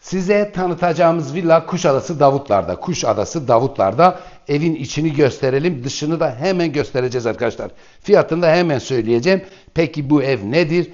Size tanıtacağımız villa Kuşadası Davutlar'da. Kuşadası Davutlar'da evin içini gösterelim. Dışını da hemen göstereceğiz arkadaşlar. Fiyatını da hemen söyleyeceğim. Peki bu ev nedir?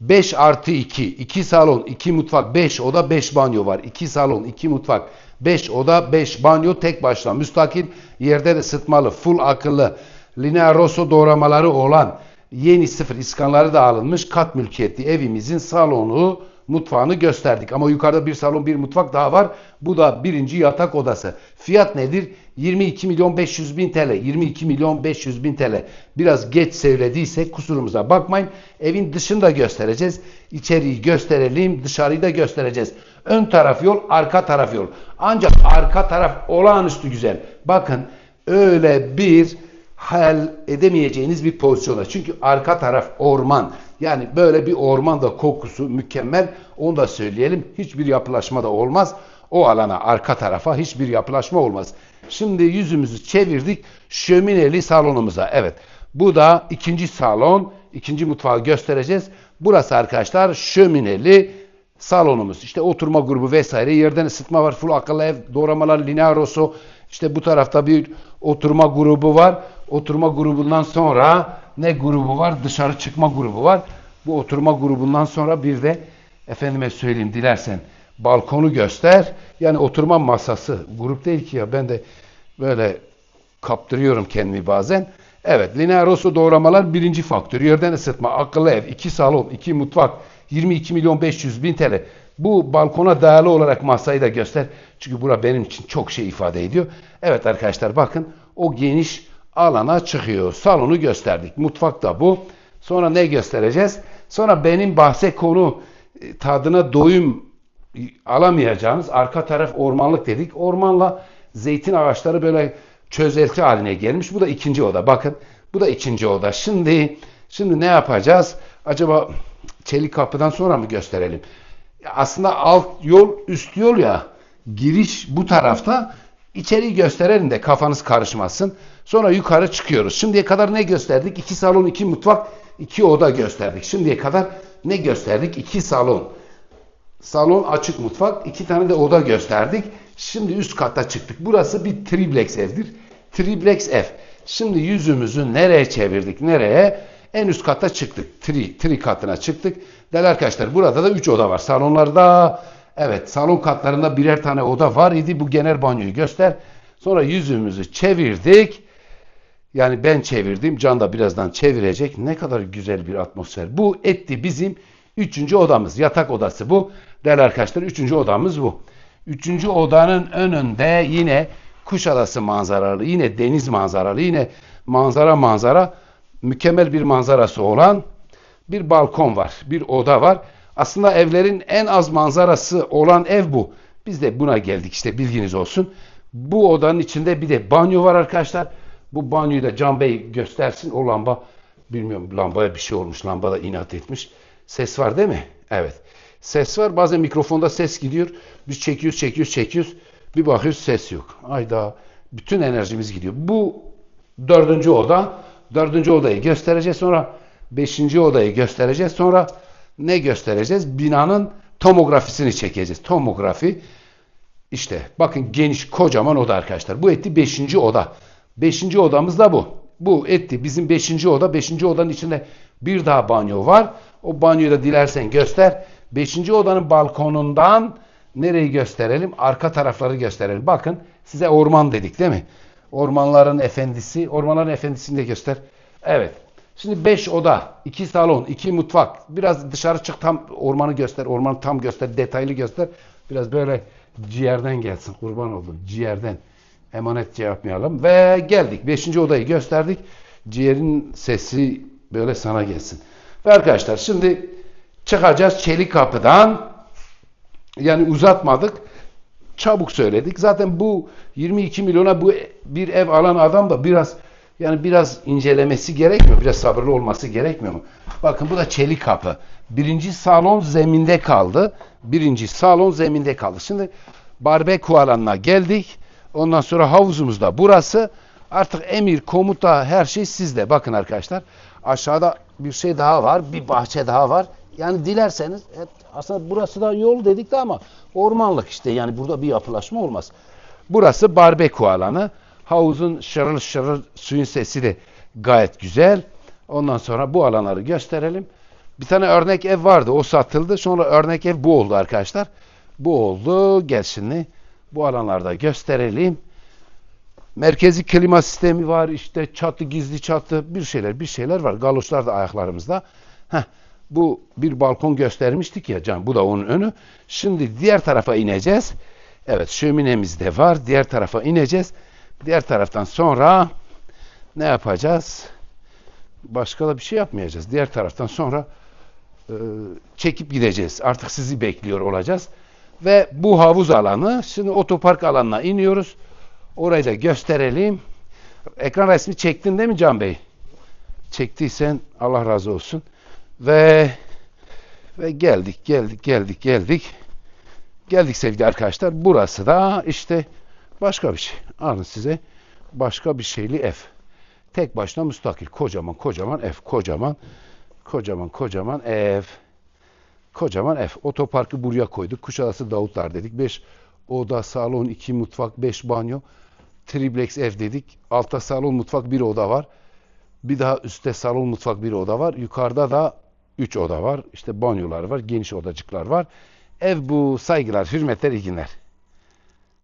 5 artı 2. 2 salon, 2 mutfak, 5 oda, 5 banyo var. 2 salon, 2 mutfak, 5 oda, 5 banyo tek başına. Müstakil yerden ısıtmalı, full akıllı, linear rosso doğramaları olan yeni sıfır iskanları da alınmış kat mülkiyetli evimizin salonu mutfağını gösterdik. Ama yukarıda bir salon bir mutfak daha var. Bu da birinci yatak odası. Fiyat nedir? 22 milyon 500 bin TL. 22 milyon 500 bin TL. Biraz geç söylediysek kusurumuza bakmayın. Evin dışını da göstereceğiz. İçeriği gösterelim. Dışarıyı da göstereceğiz. Ön taraf yol, arka taraf yol. Ancak arka taraf olağanüstü güzel. Bakın öyle bir hayal edemeyeceğiniz bir pozisyonda. Çünkü arka taraf orman. Yani böyle bir orman da kokusu mükemmel. Onu da söyleyelim. Hiçbir yapılaşma da olmaz. O alana arka tarafa hiçbir yapılaşma olmaz. Şimdi yüzümüzü çevirdik şömineli salonumuza. Evet. Bu da ikinci salon. ikinci mutfağı göstereceğiz. Burası arkadaşlar şömineli salonumuz. İşte oturma grubu vesaire. Yerden ısıtma var. Full akıllı ev. Doğramalar linear rosso. İşte bu tarafta bir oturma grubu var. Oturma grubundan sonra ne grubu var? Dışarı çıkma grubu var. Bu oturma grubundan sonra bir de efendime söyleyeyim dilersen balkonu göster. Yani oturma masası. Grup değil ki ya ben de böyle kaptırıyorum kendimi bazen. Evet linear rosso doğramalar birinci faktör. Yerden ısıtma, akıllı ev, iki salon, iki mutfak, 22 milyon 500 bin TL. Bu balkona değerli olarak masayı da göster. Çünkü bura benim için çok şey ifade ediyor. Evet arkadaşlar bakın o geniş alana çıkıyor. Salonu gösterdik. Mutfak da bu. Sonra ne göstereceğiz? Sonra benim bahse konu e, tadına doyum alamayacağınız arka taraf ormanlık dedik. Ormanla zeytin ağaçları böyle çözelti haline gelmiş. Bu da ikinci oda. Bakın bu da ikinci oda. Şimdi şimdi ne yapacağız? Acaba çelik kapıdan sonra mı gösterelim? Aslında alt yol üst yol ya. Giriş bu tarafta. İçeriği gösterelim de kafanız karışmasın. Sonra yukarı çıkıyoruz. Şimdiye kadar ne gösterdik? İki salon, iki mutfak, iki oda gösterdik. Şimdiye kadar ne gösterdik? İki salon. Salon, açık mutfak, iki tane de oda gösterdik. Şimdi üst kata çıktık. Burası bir triplex evdir. Triplex ev. Şimdi yüzümüzü nereye çevirdik? Nereye? En üst kata çıktık. Tri, tri katına çıktık. Değerli arkadaşlar burada da 3 oda var. Salonlarda evet salon katlarında birer tane oda var idi. Bu genel banyoyu göster. Sonra yüzümüzü çevirdik. Yani ben çevirdim. Can da birazdan çevirecek. Ne kadar güzel bir atmosfer. Bu etti bizim üçüncü odamız. Yatak odası bu. Değerli arkadaşlar üçüncü odamız bu. Üçüncü odanın önünde yine Kuşadası manzaralı, yine deniz manzaralı, yine manzara manzara mükemmel bir manzarası olan bir balkon var, bir oda var. Aslında evlerin en az manzarası olan ev bu. Biz de buna geldik işte bilginiz olsun. Bu odanın içinde bir de banyo var arkadaşlar. Bu banyoyu da Can Bey göstersin. O lamba bilmiyorum lambaya bir şey olmuş. Lamba da inat etmiş. Ses var değil mi? Evet. Ses var. Bazen mikrofonda ses gidiyor. Biz çekiyoruz, çekiyoruz, çekiyoruz. Bir bakıyoruz ses yok. Ayda bütün enerjimiz gidiyor. Bu dördüncü oda. Dördüncü odayı göstereceğiz. Sonra beşinci odayı göstereceğiz. Sonra ne göstereceğiz? Binanın tomografisini çekeceğiz. Tomografi işte bakın geniş kocaman oda arkadaşlar. Bu etti 5. oda. 5. odamız da bu. Bu etti bizim 5. oda. 5. odanın içinde bir daha banyo var. O banyoyu da dilersen göster. 5. odanın balkonundan nereyi gösterelim? Arka tarafları gösterelim. Bakın size orman dedik değil mi? Ormanların efendisi. Ormanların efendisini de göster. Evet. Şimdi 5 oda, 2 salon, 2 mutfak. Biraz dışarı çık tam ormanı göster. Ormanı tam göster. Detaylı göster. Biraz böyle ciğerden gelsin. Kurban oldum. Ciğerden. Emanet şey. Ve geldik. 5. odayı gösterdik. Ciğerin sesi böyle sana gelsin. Ve arkadaşlar şimdi çıkacağız çelik kapıdan. Yani uzatmadık. Çabuk söyledik. Zaten bu 22 milyona bu bir ev alan adam da biraz yani biraz incelemesi gerekmiyor. Biraz sabırlı olması gerekmiyor mu? Bakın bu da çelik kapı. Birinci salon zeminde kaldı. Birinci salon zeminde kaldı. Şimdi barbekü alanına geldik. Ondan sonra havuzumuz da burası. Artık emir, komuta her şey sizde. Bakın arkadaşlar. Aşağıda bir şey daha var. Bir bahçe daha var. Yani dilerseniz et, aslında burası da yol dedik de ama ormanlık işte yani burada bir yapılaşma olmaz. Burası barbekü alanı. Havuzun şırıl şırıl suyun sesi de gayet güzel. Ondan sonra bu alanları gösterelim. Bir tane örnek ev vardı. O satıldı. Sonra örnek ev bu oldu arkadaşlar. Bu oldu. Gel şimdi bu alanlarda gösterelim. Merkezi klima sistemi var. işte çatı, gizli çatı bir şeyler bir şeyler var. Galoşlar da ayaklarımızda. Heh, bu bir balkon göstermiştik ya can. Bu da onun önü. Şimdi diğer tarafa ineceğiz. Evet şöminemiz de var. Diğer tarafa ineceğiz. Diğer taraftan sonra ne yapacağız? Başka da bir şey yapmayacağız. Diğer taraftan sonra e, çekip gideceğiz. Artık sizi bekliyor olacağız. Ve bu havuz alanı. Şimdi otopark alanına iniyoruz. Orayı da gösterelim. Ekran resmi çektin değil mi Can Bey? Çektiysen Allah razı olsun. Ve ve geldik, geldik, geldik, geldik. Geldik sevgili arkadaşlar. Burası da işte başka bir şey. Alın size başka bir şeyli ev. Tek başına müstakil. Kocaman kocaman ev. Kocaman kocaman kocaman ev. Kocaman ev. Otoparkı buraya koyduk. Kuşadası Davutlar dedik. 5 oda, salon, 2 mutfak, 5 banyo. Triplex ev dedik. Altta salon, mutfak, bir oda var. Bir daha üstte salon, mutfak, bir oda var. Yukarıda da 3 oda var. İşte banyolar var. Geniş odacıklar var. Ev bu. Saygılar, hürmetler, iyi.